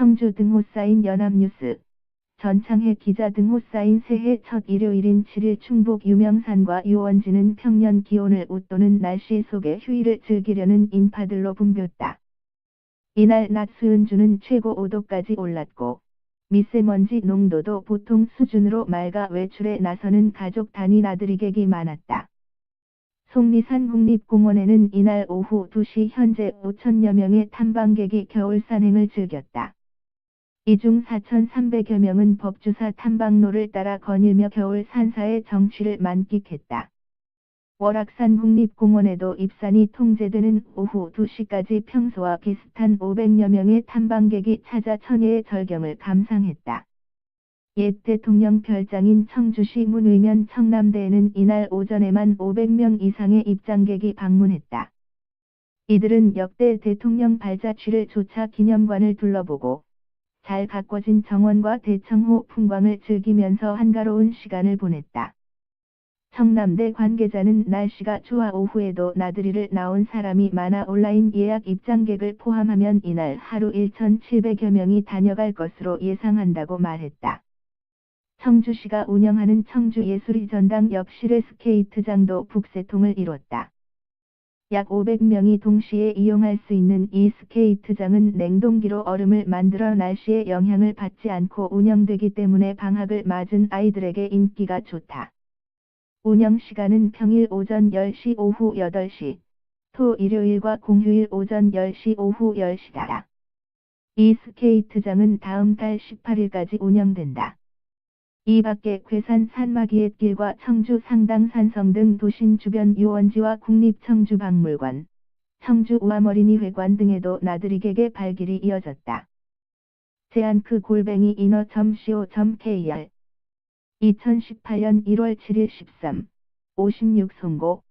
청주 등호 쌓인 연합뉴스 전창회 기자 등호 쌓인 새해 첫 일요일인 7일 충북 유명산과 유원지는 평년 기온을 웃도는 날씨 속에 휴일을 즐기려는 인파들로 붐볐다. 이날 낮 수은주는 최고 5도까지 올랐고 미세먼지 농도도 보통 수준으로 맑아 외출에 나서는 가족 단위 나들이객이 많았다. 속리산 국립공원에는 이날 오후 2시 현재 5천여 명의 탐방객이 겨울 산행을 즐겼다. 이 중 4,300여 명은 법주사 탐방로를 따라 거닐며 겨울 산사의 정취를 만끽했다. 월악산 국립공원에도 입산이 통제되는 오후 2시까지 평소와 비슷한 500여 명의 탐방객이 찾아 천혜의 절경을 감상했다. 옛 대통령 별장인 청주시 문의면 청남대에는 이날 오전에만 500명 이상의 입장객이 방문했다. 이들은 역대 대통령 발자취를 조차 기념관을 둘러보고 잘 가꿔진 정원과 대청호 풍광을 즐기면서 한가로운 시간을 보냈다. 청남대 관계자는 날씨가 좋아 오후에도 나들이를 나온 사람이 많아 온라인 예약 입장객을 포함하면 이날 하루 1,700여 명이 다녀갈 것으로 예상한다고 말했다. 청주시가 운영하는 청주예술이 전당 옆 실외 스케이트장도 북새통을 이뤘다. 약 500명이 동시에 이용할 수 있는 이 스케이트장은 냉동기로 얼음을 만들어 날씨의 영향을 받지 않고 운영되기 때문에 방학을 맞은 아이들에게 인기가 좋다. 운영 시간은 평일 오전 10시 오후 8시, 토 일요일과 공휴일 오전 10시 오후 10시다. 이 스케이트장은 다음 달 18일까지 운영된다. 이 밖에 괴산 산마기의 길과 청주 상당 산성 등 도심 주변 유원지와 국립청주박물관, 청주 우암어린이회관 등에도 나들이객의 발길이 이어졌다. 제안크 골뱅이 인어.co.kr 2018년 1월 7일 13, 56 송고